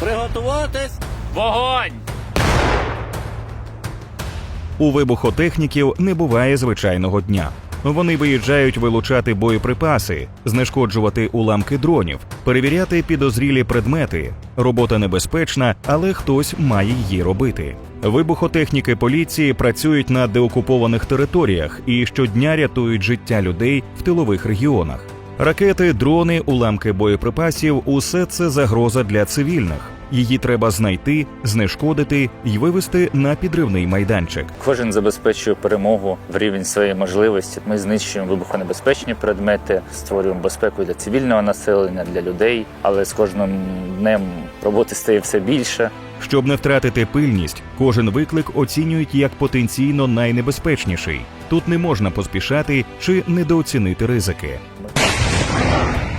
Приготуватись! Вогонь! У вибухотехніків не буває звичайного дня. Вони виїжджають вилучати боєприпаси, знешкоджувати уламки дронів, перевіряти підозрілі предмети. Робота небезпечна, але хтось має її робити. Вибухотехніки поліції працюють на деокупованих територіях і щодня рятують життя людей в тилових регіонах. Ракети, дрони, уламки боєприпасів усе це загроза для цивільних. Її треба знайти, знешкодити і вивести на підривний майданчик. Кожен забезпечує перемогу в рівень своєї можливості. Ми знищуємо вибухонебезпечні предмети, створюємо безпеку для цивільного населення, для людей. Але з кожним днем роботи стає все більше. Щоб не втратити пильність, кожен виклик оцінюють як потенційно найнебезпечніший. Тут не можна поспішати чи недооцінити ризики. Yeah.